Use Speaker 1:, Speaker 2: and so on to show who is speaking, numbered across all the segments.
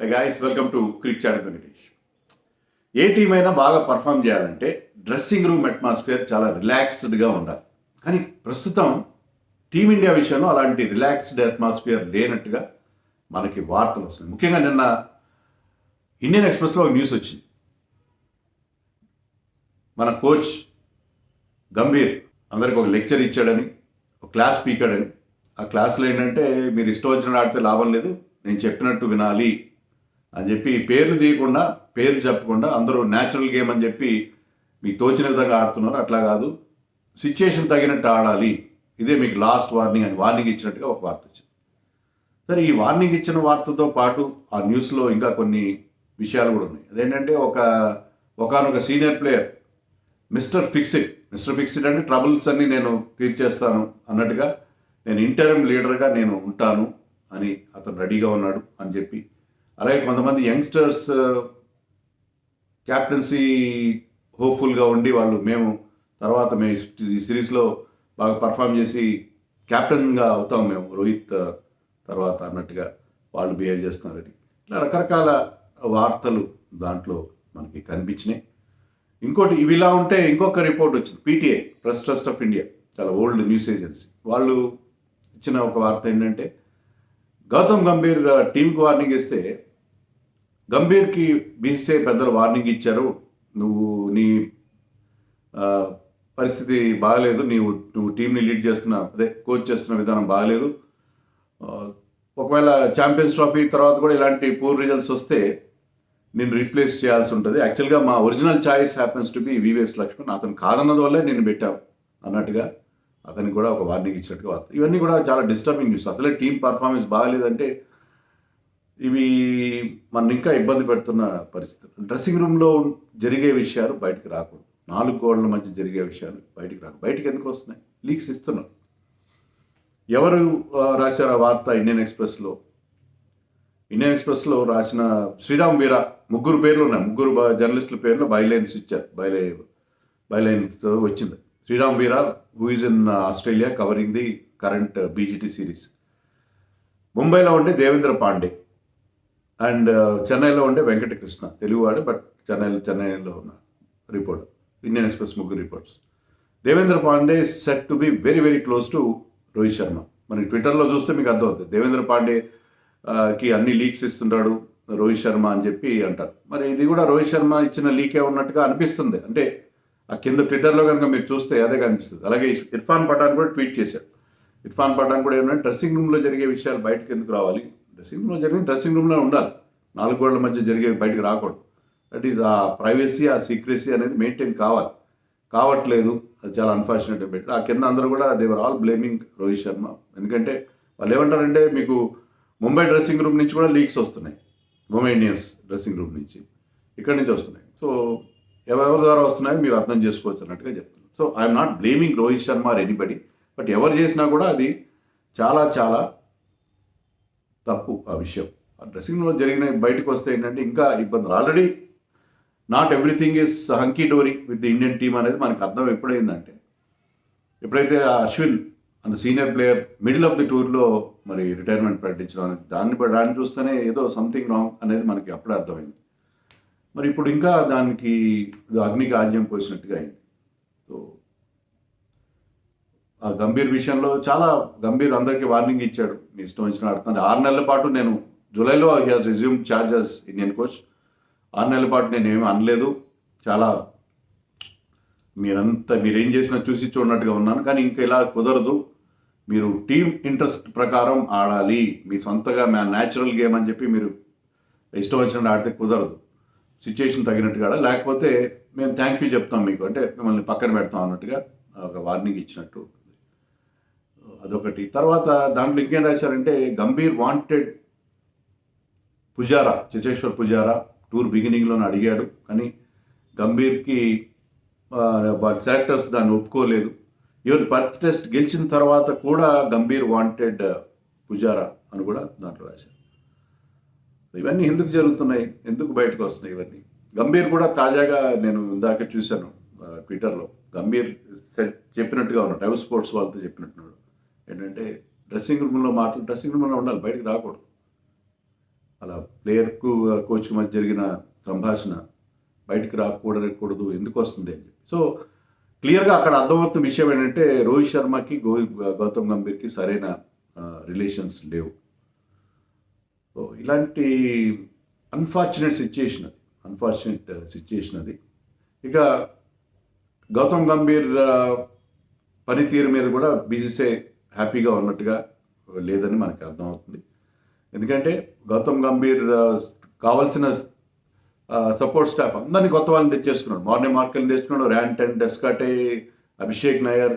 Speaker 1: Guys welcome to cric chat Venkatesh A team అయినా బాగా perform చేయాలంటే డ్రెస్సింగ్ రూమ్ అట్మాస్ఫియర్ చాలా రిలాక్స్డ్గా ఉండాలి. కానీ ప్రస్తుతం టీమిండియా విషయంలో అలాంటి రిలాక్స్డ్ అట్మాస్ఫియర్ లేనట్టుగా మనకి వార్తలు వస్తున్నాయి. ముఖ్యంగా నిన్న ఇండియన్ ఎక్స్ప్రెస్లో ఒక న్యూస్ వచ్చింది. మన కోచ్ గంభీర్ అందరికి ఒక లెక్చర్ ఇచ్చాడని ఒక క్లాస్ పీకాడని ఆ క్లాస్లో ఏంటంటే మీరు ఇష్టం వచ్చినట్టు ఆడితే లాభం లేదు నేను చెప్పినట్టు వినాలి అని చెప్పి పేర్లు తీయకుండా పేర్లు చెప్పకుండా అందరూ న్యాచురల్ గేమ్ అని చెప్పి మీకు తోచిన విధంగా ఆడుతున్నారు. అట్లా కాదు. సిచ్యుయేషన్ తగినట్టు ఆడాలి. ఇదే మీకు లాస్ట్ వార్నింగ్ అని వార్నింగ్ ఇచ్చినట్టుగా ఒక వార్త వచ్చింది. సరే ఈ వార్నింగ్ ఇచ్చిన వార్తతో పాటు ఆ న్యూస్లో ఇంకా కొన్ని విషయాలు కూడా ఉన్నాయి. అదేంటంటే ఒక ఒకనొక senior player mister fixit mister fixit అంటే ట్రబుల్స్ అన్ని నేను తీర్చేస్తాను అన్నట్టుగా నేను ఇంటర్మ్ లీడర్గా నేను ఉంటాను అని అతను రెడీగా ఉన్నాడు అని చెప్పి అలాగే కొంతమంది యంగ్స్టర్స్ క్యాప్టెన్సీ హోప్ఫుల్గా ఉండి వాళ్ళు మేము తర్వాత మేము ఈ సిరీస్లో బాగా పర్ఫామ్ చేసి క్యాప్టెన్గా అవుతాం మేము. రోహిత్ తర్వాత అన్నట్టుగా వాళ్ళు బిహేవ్ చేస్తున్నారని ఇట్లా రకరకాల వార్తలు దాంట్లో మనకి కనిపించినాయి. ఇంకోటి ఇవి ఇలా ఉంటే ఇంకొక రిపోర్ట్ వచ్చింది. PTI press trust of India. చాలా ఓల్డ్ న్యూస్ ఏజెన్సీ. వాళ్ళు ఇచ్చిన ఒక వార్త ఏంటంటే గౌతమ్ గంభీర్ టీంకి వార్నింగ్ ఇస్తే గంభీర్కి బీసీసీఐ పెద్దలు వార్నింగ్ ఇచ్చారు. నువ్వు నీ పరిస్థితి బాగలేదు. నీవు నువ్వు టీంని లీడ్ చేస్తున్న అదే కోచ్ చేస్తున్న విధానం బాగలేదు. ఒకవేళ ఛాంపియన్స్ ట్రోఫీ తర్వాత కూడా ఇలాంటి పూర్ రిజల్ట్స్ వస్తే నేను రీప్లేస్ చేయాల్సి ఉంటుంది. యాక్చువల్గా మా original choice happens to be VVS Laxman. అతను కాదన్నది వల్లే నేను పెట్టాం అన్నట్టుగా అతనికి కూడా ఒక వార్నింగ్ ఇచ్చినట్టుగా ఇవన్నీ కూడా చాలా డిస్టర్బింగ్ న్యూస్. అసలే టీం పర్ఫార్మెన్స్ బాగాలేదంటే ఇవి మన ఇంకా ఇబ్బంది పెడుతున్న పరిస్థితులు. డ్రెస్సింగ్ రూమ్లో జరిగే విషయాలు బయటకు రాకూడదు. నాలుగు గోడల మధ్య జరిగే విషయాలు బయటికి రాకూడదు. బయటికి ఎందుకు వస్తున్నాయి? లీక్స్ ఇస్తున్నారు ఎవరు రాశారు ఆ వార్త ఇండియన్ ఎక్స్ప్రెస్లో? ఇండియన్ ఎక్స్ప్రెస్లో రాసిన శ్రీరామ్ వీరా ముగ్గురు పేర్లు ఉన్నాయి. ముగ్గురు బ- జర్నలిస్టుల పేర్లు బైలైన్స్ ఇచ్చారు. బైలై బైలైన్స్తో వచ్చింది. Sriram Veera who in Australia covering the current BGT series ముంబైలో ఉండే దేవేంద్ర పాండే. అండ్ uh, చెన్నైలో ఉండే వెంకటకృష్ణ తెలుగువాడు బట్ చెన్నై చెన్నైలో ఉన్న రిపోర్ట్ ఇండియన్ ఎక్స్ప్రెస్ ముగ్గురు reports Devendra Pandey set to be very very close to Rohit Sharma. మనకి ట్విట్టర్లో చూస్తే మీకు అర్థమవుతుంది. దేవేంద్ర పాండే uh, కి అన్ని లీక్స్ ఇస్తుంటాడు రోహిత్ శర్మ అని చెప్పి అంటారు. మరి ఇది కూడా రోహిత్ శర్మ ఇచ్చిన లీకే ఉన్నట్టుగా అనిపిస్తుంది. అంటే ఆ కింద ట్విట్టర్లో కనుక మీరు చూస్తే అదే కనిపిస్తుంది. అలాగే ఇర్ఫాన్ పఠాన్ కూడా ట్వీట్ చేశాడు. ఇర్ఫాన్ పఠాన్ కూడా ఏమన్నా డ్రెస్సింగ్ రూమ్లో జరిగే విషయాలు బయటకు ఎందుకు రావాలి? డ్రెస్సింగ్ రూమ్లో జరిగిన డ్రెస్సింగ్ రూమ్లో ఉండాలి. నాలుగు గోడల మధ్య జరిగే బయటకు రాకూడదు. దట్ ఈస్ ఆ ప్రైవసీ ఆ సీక్రెసీ అనేది మెయింటైన్ కావాలి. కావట్లేదు. అది చాలా అన్ఫార్చునేట్ పెట్టి ఆ కింద అందరూ కూడా they're all blaming Rohit Sharma. ఎందుకంటే వాళ్ళు ఏమంటారంటే మీకు ముంబై డ్రెస్సింగ్ రూమ్ నుంచి కూడా లీక్స్ వస్తున్నాయి. ముంబై ఇండియన్స్ డ్రెస్సింగ్ రూమ్ నుంచి ఇక్కడి నుంచి వస్తున్నాయి. సో ఎవరెవరి ద్వారా వస్తున్నాయో మీరు అర్థం చేసుకోవచ్చు అన్నట్టుగా చెప్తున్నాను. So I'm not blaming Rohit Sharma or anybody but ఎవరు చేసినా కూడా అది చాలా చాలా తప్పు ఆ విషయం. ఆ డ్రెస్సింగ్ రూమ్లో జరిగిన బయటకు వస్తే ఏంటంటే ఇంకా ఇబ్బందులు. Already not everything is hunky dory with the Indian team అనేది మనకు అర్థం ఎప్పుడైందంటే ఎప్పుడైతే ఆ అశ్విన్ అంత senior player middle of the టూర్లో మరి రిటైర్మెంట్ ప్రకటించడం అనేది దాన్ని దాన్ని చూస్తేనే ఏదో సంథింగ్ రాంగ్ అనేది మనకి అప్పుడే అర్థమైంది. మరి ఇప్పుడు ఇంకా దానికి అగ్నికి ఆజ్యం పోసినట్టుగా అయింది. సో గంభీర్ విషయంలో చాలా గంభీర్ అందరికీ వార్నింగ్ ఇచ్చాడు మీ ఇష్టం వచ్చిన ఆడుతాను ఆరు నెలల పాటు నేను జూలైలో he has resume charges Indian coach. ఆరు నెలల పాటు నేను ఏమీ అనలేదు. చాలా మీరంతా మీరేం చేసినా చూసి చూడనట్టుగా ఉన్నాను. కానీ ఇంకా ఇలా కుదరదు. మీరు టీం ఇంట్రెస్ట్ ప్రకారం ఆడాలి. మీ సొంతగా మా న్యాచురల్ గేమ్ అని చెప్పి మీరు ఇష్టం వచ్చినట్టు ఆడితే కుదరదు. సిచ్యుయేషన్ తగినట్టుగా ఆడాలి. లేకపోతే మేము థ్యాంక్ యూ చెప్తాం మీకు. అంటే మిమ్మల్ని పక్కన పెడతాం అన్నట్టుగా ఒక వార్నింగ్ ఇచ్చినట్టు అదొకటి. తర్వాత దాంట్లో ఇంకేం రాశారంటే గంభీర్ వాంటెడ్ పుజారా చచేశ్వర్ పుజారా టూర్ బిగినింగ్లోనే అడిగాడు. కానీ గంభీర్కి సెలెక్టర్స్ దాన్ని ఒప్పుకోలేదు. ఈవెన్ పర్త్ టెస్ట్ గెలిచిన తర్వాత కూడా గంభీర్ వాంటెడ్ పుజారా అని కూడా దాంట్లో రాశారు. ఇవన్నీ ఎందుకు జరుగుతున్నాయి? ఎందుకు బయటకు వస్తున్నాయి ఇవన్నీ? గంభీర్ కూడా తాజాగా నేను ఇందాక చూశాను ట్విట్టర్లో. గంభీర్ సెట్ చెప్పినట్టుగా ఉన్నాడు టైవ్ స్పోర్ట్స్ వాళ్ళతో చెప్పినట్టున్నాడు. ఏంటంటే డ్రెస్సింగ్ రూమ్లో మాటలు డ్రెస్సింగ్ రూమ్లో ఉండాలి బయటకు రాకూడదు. అలా ప్లేయర్కు కోచ్కి మధ్య జరిగిన సంభాషణ బయటికి రాకూడకూడదు ఎందుకు వస్తుంది అని చెప్పి. సో క్లియర్గా అక్కడ అర్థమవుతున్న విషయం ఏంటంటే రోహిత్ శర్మకి గో గౌతమ్ గంభీర్కి సరైన రిలేషన్స్ లేవు. సో ఇలాంటి అన్ఫార్చునేట్ సిచ్యుయేషన్ అది అన్ఫార్చునేట్ సిచ్యుయేషన్ అది. ఇక గౌతమ్ గంభీర్ పనితీరు మీద కూడా బిజీసే హ్యాపీగా ఉన్నట్టుగా లేదని మనకి అర్థమవుతుంది. ఎందుకంటే గౌతమ్ గంభీర్ కావాల్సిన సపోర్ట్ స్టాఫ్ అందరినీ కొత్త వాళ్ళని తెచ్చేసుకున్నాడు మార్నింగ్ మార్కెల్ని తెచ్చుకున్నాడు ర్యాంటన్ డెస్కాటే అభిషేక్ నాయర్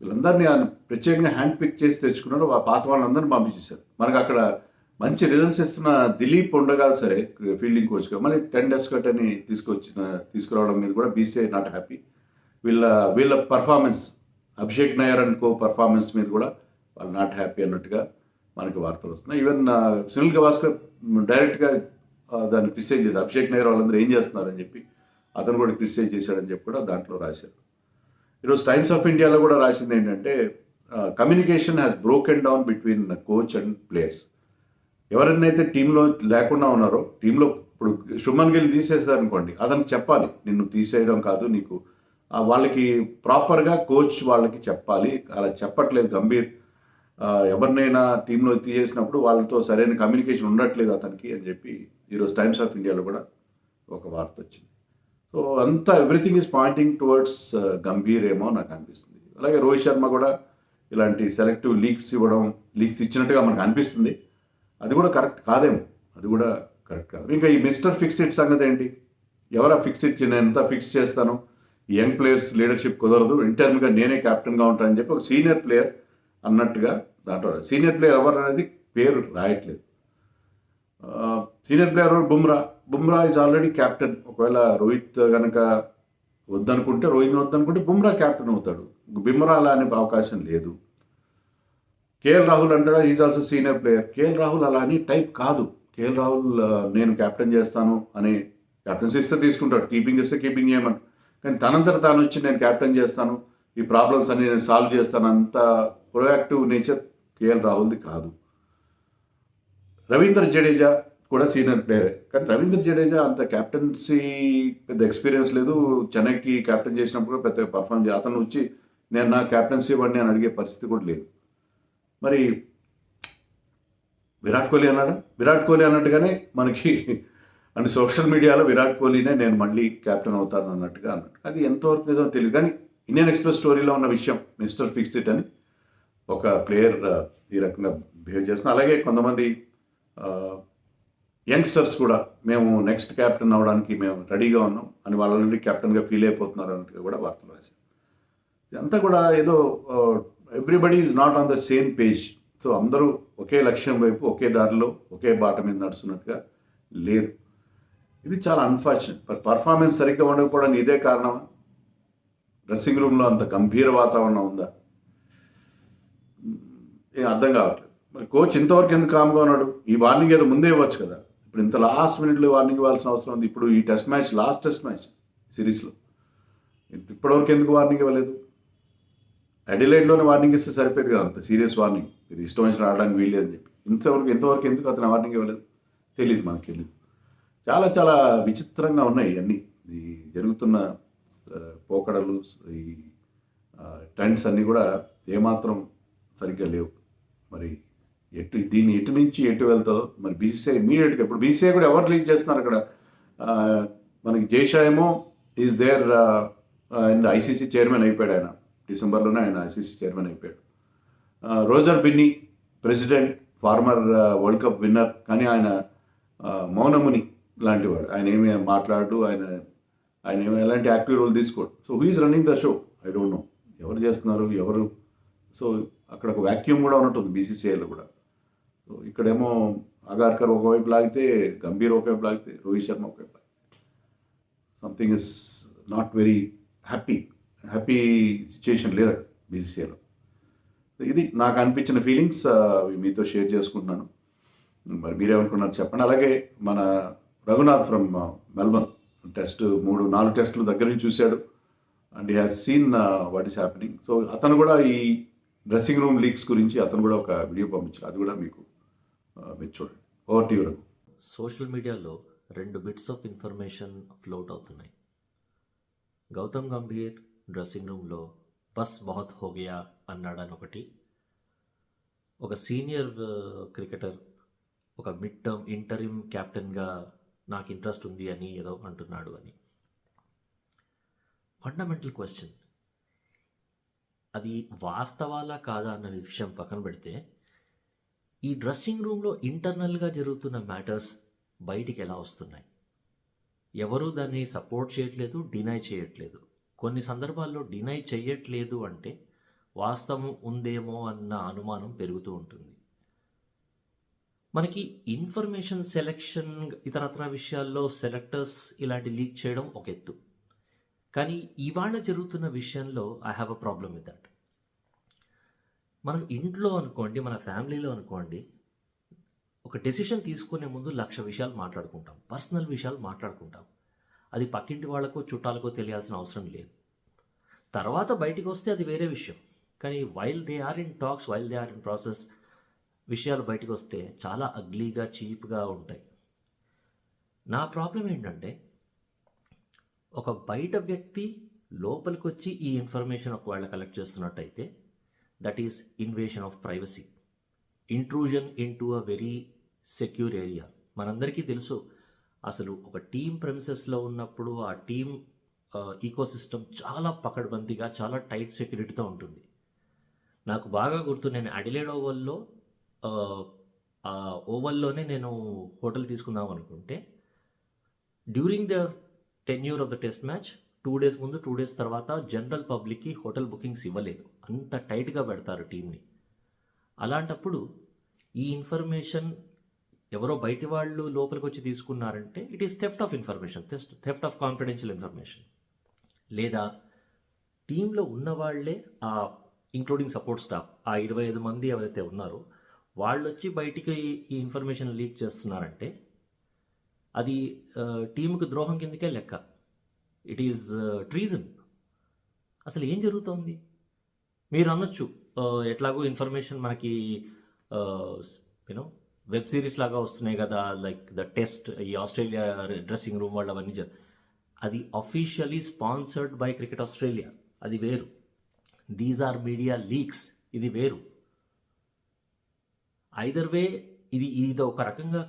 Speaker 1: వీళ్ళందరినీ ఆయన ప్రత్యేకంగా హ్యాండ్ పిక్ చేసి తెచ్చుకున్నాడు ఆ పాత వాళ్ళందరినీ పంపించేశారు. మనకు అక్కడ మంచి రిజల్ట్స్ ఇస్తున్న దిలీప్ ఉండగా సరే ఫీల్డింగ్ కోచ్గా మళ్ళీ టెన్ డెస్కట్ అని తీసుకొచ్చిన తీసుకురావడం మీద కూడా బీసీఐ నాట్ హ్యాపీ. వీళ్ళ వీళ్ళ performance Abhishek Nayar and co performance మీద కూడా వాళ్ళు నాట్ హ్యాపీ అన్నట్టుగా మనకి వార్తలు వస్తున్నాయి. ఈవెన్ సునీల్ గవాస్కర్ డైరెక్ట్గా దాన్ని క్రిటిసైజ్ చేశారు. అభిషేక్ నాయర్ వాళ్ళందరూ ఏం చేస్తున్నారని చెప్పి అతను కూడా క్రిటిసైజ్ చేశాడని చెప్పి కూడా దాంట్లో రాశారు. ఈరోజు టైమ్స్ ఆఫ్ ఇండియాలో కూడా రాసింది ఏంటంటే communication has broken down between coach and players ఎవరినైతే టీంలో లేకుండా ఉన్నారో టీంలో ఇప్పుడు శుభన్ గిల్ తీసేసారనుకోండి అతను అతనికి చెప్పాలి నిన్ను తీసేయడం కాదు నీకు వాళ్ళకి ప్రాపర్గా కోచ్ వాళ్ళకి చెప్పాలి. అలా చెప్పట్లేదు గంభీర్. ఎవరినైనా టీంలో తీసేసినప్పుడు వాళ్ళతో సరైన కమ్యూనికేషన్ ఉండట్లేదు అతనికి అని చెప్పి ఈరోజు టైమ్స్ ఆఫ్ ఇండియాలో కూడా ఒక వార్త వచ్చింది. సో అంతా everything is pointing towards Gambhir ఏమో నాకు అనిపిస్తుంది. అలాగే రోహిత్ శర్మ కూడా ఇలాంటి సెలెక్టివ్ లీక్స్ ఇవ్వడం లీక్స్ ఇచ్చినట్టుగా మనకు అనిపిస్తుంది. అది కూడా కరెక్ట్ కాదేమో. అది కూడా కరెక్ట్ కాదు. ఇంకా ఈ మిస్టర్ ఫిక్స్డ్ సంగతి ఏంటి? ఎవరా ఫిక్స్డ్ నేను ఎంత ఫిక్స్ చేస్తాను? యంగ్ ప్లేయర్స్ లీడర్షిప్ కుదరదు. ఇంటర్న్గా నేనే కెప్టెన్గా ఉంటానని చెప్పి ఒక సీనియర్ ప్లేయర్ అన్నట్టుగా దాంట్లో సీనియర్ ప్లేయర్ ఎవరు అనేది పేరు రాయట్లేదు. Senior player Bumrah. Bumrah is already captain ఒకవేళ రోహిత్ కనుక వద్దనుకుంటే రోహిత్ వద్దనుకుంటే బుమ్రా క్యాప్టెన్ అవుతాడు. బుమ్రా అలా అనే అవకాశం లేదు. కేఎల్ రాహుల్ అంటాడా? Is also senior player KL Rahul అలా అని టైప్ కాదు. కేఎల్ రాహుల్ నేను కెప్టెన్ చేస్తాను అనే క్యాప్టెన్సీ ఇస్తే తీసుకుంటాడు. కీపింగ్ ఇస్తే కీపింగ్ చేయమని. కానీ తనంతట తాను వచ్చి నేను క్యాప్టెన్ చేస్తాను ఈ ప్రాబ్లమ్స్ అన్ని నేను సాల్వ్ చేస్తాను అంత ప్రొయాక్టివ్ నేచర్ కేఎల్ రాహుల్ది కాదు. రవీంద్ర జడేజా కూడా సీనియర్ ప్లేయరే. కానీ రవీంద్ర జడేజా అంత కెప్టెన్సీ పెద్ద ఎక్స్పీరియన్స్ లేదు. చెన్నైకి క్యాప్టెన్ చేసినప్పుడు పెద్ద పర్ఫామ్ అతను వచ్చి నేను నా క్యాప్టెన్సీ ఇవ్వండి అని అడిగే పరిస్థితి కూడా లేదు. మరి విరాట్ కోహ్లీ అన్నాడు? విరాట్ కోహ్లీ అన్నట్టుగానే మనకి అండ్ సోషల్ మీడియాలో విరాట్ కోహ్లీనే నేను మళ్ళీ కెప్టెన్ అవుతాను అన్నట్టుగా అన్నట్టు అది ఎంతవరకు నిజమో తెలియదు కానీ ఇండియన్ ఎక్స్ప్రెస్ స్టోరీలో ఉన్న విషయం మిస్టర్ ఫిక్స్డ్ అని ఒక ప్లేయర్ ఈ రకంగా బిహేవ్ చేస్తున్నా. అలాగే కొంతమంది యంగ్స్టర్స్ కూడా మేము నెక్స్ట్ కెప్టెన్ అవ్వడానికి మేము రెడీగా ఉన్నాం అని వాళ్ళు ఆల్రెడీ కెప్టెన్గా ఫీల్ అయిపోతున్నారు అన్నట్టుగా కూడా వార్తలు రాశారు. ఇదంతా కూడా ఏదో everybody is not on the same page so అందరూ ఒకే లక్ష్యం వైపు ఒకే దారిలో ఒకే బాట మీద నడుస్తున్నట్టుగా లేదు. ఇది చాలా అన్ఫార్చునేట్ మరి పర్ఫార్మెన్స్ సరిగ్గా ఉండకపోవడం ఇదే కారణమా డ్రెస్సింగ్ రూమ్లో అంత గంభీర వాతావరణం ఉందా? ఏం అర్థం కావట్లేదు. మరి కోచ్ ఇంతవరకు ఎందుకు కామ్గా ఉన్నాడు? ఈ వార్నింగ్ ఏదో ముందే ఇవ్వచ్చు కదా. ఇప్పుడు ఇంత లాస్ట్ మినిట్లో వార్నింగ్ ఇవ్వాల్సిన అవసరం ఉంది. ఇప్పుడు ఈ test match last test match సిరీస్లో ఇప్పటివరకు ఎందుకు వార్నింగ్ ఇవ్వలేదు? అడిలైడ్లోనే వార్నింగ్ ఇస్తే సరిపోయేది కదా అంత సీరియస్ వార్నింగ్ ఇది ఇష్టం వచ్చిన ఆడడానికి వీల్లేదని చెప్పి. ఇంతవరకు ఇంతవరకు ఎందుకు అతను వార్నింగ్ ఇవ్వలేదు? తెలియదు మనకు తెలియదు చాలా చాలా విచిత్రంగా ఉన్నాయి ఇవన్నీ. ఈ జరుగుతున్న పోకడలు ఈ ట్రెండ్స్ అన్నీ కూడా ఏమాత్రం సరిగ్గా లేవు. మరి ఎటు దీన్ని ఎటు నుంచి ఎటు వెళ్తుందో మరి బీసీసీఐ ఇమీడియట్గా ఇప్పుడు బీసీఐ కూడా ఎవరు లీడ్ చేస్తున్నారు అక్కడ? మనకి జైషా ఏమో is there in the ICC chairman అయిపోయాడు ఆయన. డిసెంబర్లోనే ఆయన ఐసీసీ చైర్మన్ అయిపోయాడు. Roger Binny president former world cup winner కానీ ఆయన మౌనముని లాంటివాడు. ఆయన ఏమి మాట్లాడు ఆయన ఆయన ఏమి ఎలాంటి యాక్టివ్ రోల్ తీసుకోడు. So who is running the show I don't know ఎవరు చేస్తున్నారు? ఎవరు? సో అక్కడ ఒక వ్యాక్యూమ్ కూడా ఉన్నట్టుంది బీసీసీఐలో కూడా. సో ఇక్కడేమో అగార్కర్ ఒకవైపు లాగితే గంభీర్ ఒకవైపు లాగితే రోహిత్ శర్మ ఒకవైపు లాగితే. Something is not very happy happy situation లేదు బీసీసీఐలో ఇది నాకు అనిపించిన ఫీలింగ్స్ uh, మీతో షేర్ చేసుకుంటున్నాను. మరి మీరేమనుకున్నారు చెప్పండి. అలాగే మన Raghunath from uh, Melbourne test మూడు నాలుగు టెస్టులు దగ్గర నుంచి చూశాడు. And has seen what is happening so అతను కూడా ఈ డ్రెస్సింగ్ రూమ్ లీక్స్ గురించి అతను కూడా ఒక వీడియో పంపించాడు. అది కూడా మీకు uh, మీరు చూడండి. Over TV Raghu.
Speaker 2: సోషల్ మీడియాలో రెండు బిట్స్ ఆఫ్ ఇన్ఫర్మేషన్ ఫ్లోట్ అవుతున్నాయి. గౌతమ్ గంభీర్ డ్రెస్సింగ్ రూమ్లో బస్ బహత్ హో గయా అన్నాడని ఒకటి. ఒక సీనియర్ క్రికెటర్ uh, ఒక మిడ్ టర్మ్ ఇంటరిమ్ కెప్టెన్గా నాకు ఇంట్రెస్ట్ ఉంది అని ఏదో అంటున్నాడు అని. ఫండమెంటల్ క్వశ్చన్ అది వాస్తవాలా కాదా అన్న విషయం పక్కన పెడితే ఈ డ్రెస్సింగ్ రూమ్లో ఇంటర్నల్గా జరుగుతున్న మ్యాటర్స్ బయటికి ఎలా వస్తున్నాయి? ఎవరూ దాన్ని సపోర్ట్ చేయట్లేదు డినై చేయట్లేదు. కొన్ని సందర్భాల్లో డినై చేయట్లేదు అంటే వాస్తవం ఉందేమో అన్న అనుమానం పెరుగుతూ ఉంటుంది. మనకి ఇన్ఫర్మేషన్ సెలెక్షన్ ఇతరత్ర విషయాల్లో సెలెక్టర్స్ ఇలాంటి లీక్ చేయడం ఒక ఎత్తు. కానీ ఇవాళ జరుగుతున్న విషయంలో I have a problem with that మనం ఇంట్లో అనుకోండి మన ఫ్యామిలీలో అనుకోండి ఒక డెసిషన్ తీసుకునే ముందు లక్ష విషయాలు మాట్లాడుకుంటాం. పర్సనల్ విషయాలు మాట్లాడుకుంటాం. అది పక్కింటి వాళ్ళకో చుట్టాలకో తెలియాల్సిన అవసరం లేదు. తర్వాత బయటికి వస్తే అది వేరే విషయం. కానీ while they are in talks while they are in process విషయాలు బయటకు వస్తే చాలా అగ్లీగా చీప్గా ఉంటాయి. నా ప్రాబ్లం ఏంటంటే ఒక బయట వ్యక్తి లోపలికి వచ్చి ఈ ఇన్ఫర్మేషన్ ఒకవేళ collect చేస్తున్నట్టయితే that is invasion of privacy. Intrusion into a very secure area. మనందరికీ తెలుసు అసలు ఒక టీం ప్రెమిసెస్లో ఉన్నప్పుడు ఆ టీం ఈకోసిస్టమ్ చాలా పకడ్బందీగా చాలా టైట్ సెక్యూరిటీతో ఉంటుంది. నాకు బాగా గుర్తు నేను అడిలేడ్ ఓవల్లో ఆ, ఓవల్లోనే నేను హోటల్ తీసుకుందాం అనుకుంటే during the tenure of the test match two days ముందు టూ డేస్ తర్వాత జనరల్ పబ్లిక్కి హోటల్ బుకింగ్స్ ఇవ్వలేదు. అంత టైట్గా పెడతారు టీంని. అలాంటప్పుడు ఈ ఇన్ఫర్మేషన్ ఎవరో బయటి వాళ్ళు లోపలికి వచ్చి తీసుకున్నారంటే it is theft of information theft of confidential information లేదా టీంలో ఉన్న వాళ్ళే ఆ ఇంక్లూడింగ్ సపోర్ట్ స్టాఫ్ ఆ ఇరవై ఐదు మంది ఎవరైతే ఉన్నారో వాళ్ళు వచ్చి బయటికి ఈ ఇన్ఫర్మేషన్ లీక్ చేస్తున్నారంటే అది ఆ, టీంకి ద్రోహం కిందకే లెక్క. ఇట్ ఈజ్ ట్రీజన్ అసలు ఏం జరుగుతోంది? మీరు అనొచ్చు ఎట్లాగో ఇన్ఫర్మేషన్ మనకి యూనో వెబ్ సిరీస్ లాగా వస్తున్నాయి కదా లైక్ ద టెస్ట్ ఈ ఆస్ట్రేలియా డ్రెస్సింగ్ రూమ్ వాళ్ళు అవన్నీ అది officially sponsored by cricket Australia అది వేరు. దీస్ ఆర్ మీడియా లీక్స్ ఇది వేరు. ఐదర్ వే ఇది ఇది ఒక రకంగా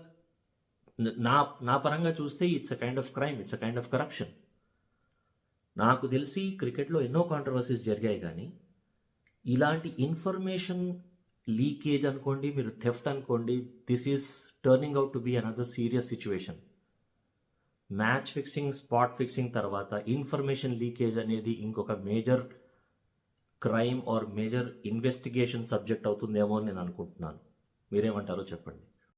Speaker 2: నా నా పరంగా చూస్తే it's a kind of crime it's a kind of corruption నాకు తెలిసి క్రికెట్లో ఎన్నో కాంట్రవర్సీస్ జరిగాయి కానీ ఇలాంటి ఇన్ఫర్మేషన్ లీకేజ్ అనుకోండి మీరు థెఫ్ట్ అనుకోండి this is turning out to be another serious situation match fixing spot fixing తర్వాత ఇన్ఫర్మేషన్ లీకేజ్ అనేది ఇంకొక major crime or major investigation subject అవుతుందేమో అని నేను అనుకుంటున్నాను. మీరేమంటారో చెప్పండి.